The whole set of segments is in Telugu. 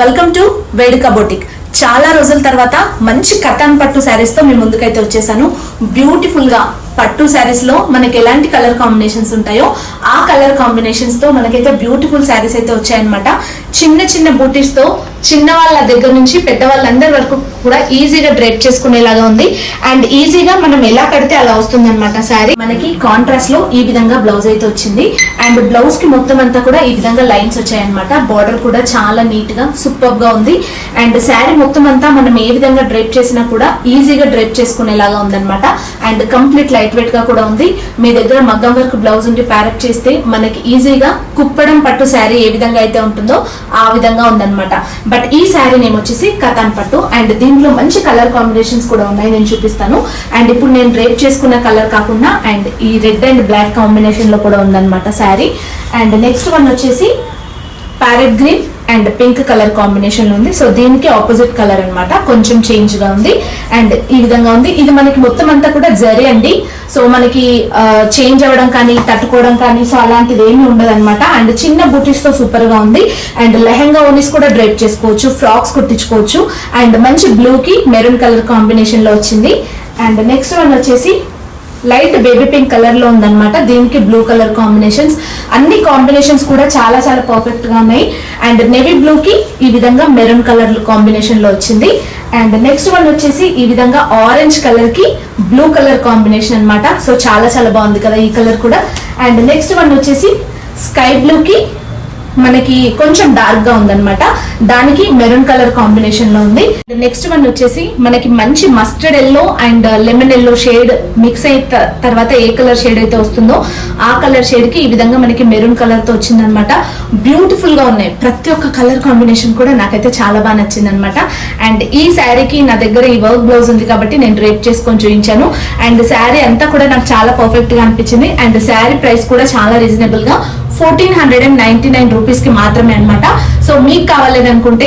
వెల్కమ్ టు వేడుక బొటిక్ చాలా రోజుల తర్వాత మంచి కథాన్ పట్టు శారీస్తో మీ ముందుకైతే వచ్చేసాను. బ్యూటిఫుల్గా పట్టు శారీస్లో మనకి ఎలాంటి కలర్ కాంబినేషన్స్ ఉంటాయో ఆ కలర్ కాంబినేషన్స్తో మనకైతే బ్యూటిఫుల్ శారీస్ అయితే వచ్చాయన్నమాట. చిన్న చిన్న బూటీస్తో చిన్న వాళ్ళ దగ్గర నుంచి పెద్దవాళ్ళందరి వరకు కూడా ఈజీగా డ్రైప్ చేసుకునేలాగా ఉంది. అండ్ ఈజీగా మనం ఎలా కడితే అలా వస్తుంది అనమాట శారీ. మనకి కాంట్రాస్ట్లో ఈ విధంగా బ్లౌజ్ అయితే వచ్చింది. అండ్ బ్లౌజ్కి మొత్తం అంతా కూడా ఈ విధంగా లైన్స్ వచ్చాయన్నమాట. బార్డర్ కూడా చాలా నీట్గా సూపర్గా ఉంది. అండ్ శారీ మొత్తం అంతా మనం ఏ విధంగా డ్రైప్ చేసినా కూడా ఈజీగా డ్రైప్ చేసుకునేలాగా ఉందన్నమాట. అండ్ కంప్లీట్ లైట్ వెయిట్గా కూడా ఉంది. మీ దగ్గర మగ్గం వర్క్ బ్లౌజ్ ఉండి ప్యారప్ చేస్తే మనకి ఈజీగా కుప్పడం పట్టు శారీ ఏ విధంగా అయితే ఉంటుందో ఆ విధంగా ఉందన్నమాట. బట్ ఈ శారీ నేమ్ వచ్చేసి కథాన్ పట్టు. అండ్ దీంట్లో మంచి కలర్ కాంబినేషన్స్ కూడా ఉన్నాయి. నేను చూపిస్తాను. అండ్ ఇప్పుడు నేను రేప్ చేసుకున్న కలర్ కాకుండా అండ్ ఈ రెడ్ అండ్ బ్లాక్ కాంబినేషన్లో కూడా ఉందన్నమాట శారీ. అండ్ నెక్స్ట్ వన్ వచ్చేసి parrot green. And pink colour కాంబినేషన్లో ఉంది. సో దీనికి ఆపోజిట్ కలర్ అనమాట కొంచెం చేంజ్గా ఉంది. అండ్ ఈ విధంగా ఉంది. ఇది మనకి మొత్తం అంతా కూడా జరి అండి. సో మనకి చేంజ్ అవ్వడం కానీ తట్టుకోవడం కానీ సో అలాంటిది ఏమీ ఉండదు అనమాట అండ్ చిన్న బుటీస్తో సూపర్గా ఉంది. అండ్ లెహంగా ఓనీస్ కూడా డ్రైప్ చేసుకోవచ్చు. ఫ్రాక్స్ కుట్టించుకోవచ్చు. అండ్ మంచి బ్లూ కి మెరూన్ కలర్ కాంబినేషన్లో వచ్చింది. అండ్ నెక్స్ట్ వన్ వచ్చేసి లైట్ బేబీ పింక్ కలర్లో ఉందన్నమాట. దీనికి బ్లూ కలర్ కాంబినేషన్స్. అన్ని కాంబినేషన్స్ కూడా చాలా చాలా పర్ఫెక్ట్గా ఉన్నాయి. అండ్ నేవీ బ్లూ కి ఈ విధంగా మెరూన్ కలర్ కాంబినేషన్లో వచ్చింది. అండ్ నెక్స్ట్ వన్ వచ్చేసి ఈ విధంగా ఆరెంజ్ కలర్కి బ్లూ కలర్ కాంబినేషన్ అనమాట సో చాలా చాలా బాగుంది కదా ఈ కలర్ కూడా. అండ్ నెక్స్ట్ వన్ వచ్చేసి స్కై బ్లూ కి మనకి కొంచెం డార్క్గా ఉందన్నమాట. దానికి మెరూన్ కలర్ కాంబినేషన్లో ఉంది. నెక్స్ట్ వన్ వచ్చేసి మనకి మంచి mustard yellow and lemon yellow shade mix అయిన తర్వాత ఏ కలర్ షేడ్ అయితే వస్తుందో ఆ కలర్ షేడ్కి ఈ విధంగా మనకి మెరూన్ కలర్తో వచ్చిందనమాట బ్యూటిఫుల్గా ఉన్నాయి. ప్రతి ఒక్క కలర్ కాంబినేషన్ కూడా నాకైతే చాలా బాగా నచ్చింది అనమాట అండ్ ఈ శారీకి నా దగ్గర ఈ వర్క్ బ్లౌజ్ ఉంది కాబట్టి నేను రేప్ చేసుకొని చూపించాను అండ్ శారీ అంతా కూడా నాకు చాలా పర్ఫెక్ట్గా అనిపించింది. అండ్ శారీ ప్రైస్ కూడా చాలా రీజనబుల్గా fourteen hundred and ninety nine రూపీస్కి మాత్రమే అనమాట సో మీకు కావాలని అనుకుంటే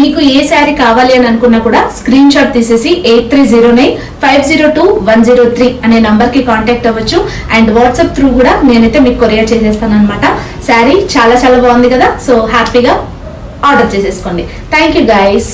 మీకు ఏ శారీ కావాలి అని అనుకున్నా కూడా స్క్రీన్ షాట్ తీసేసి eight three zero nine five zero two one zero three అనే నంబర్కి కాంటాక్ట్ అవ్వచ్చు. అండ్ వాట్సాప్ త్రూ కూడా నేనైతే మీకు కొరియర్ చేసేస్తాను అనమాట శారీ చాలా చాలా బాగుంది కదా సో హ్యాపీగా ఆర్డర్ చేసేసుకోండి. Thank you guys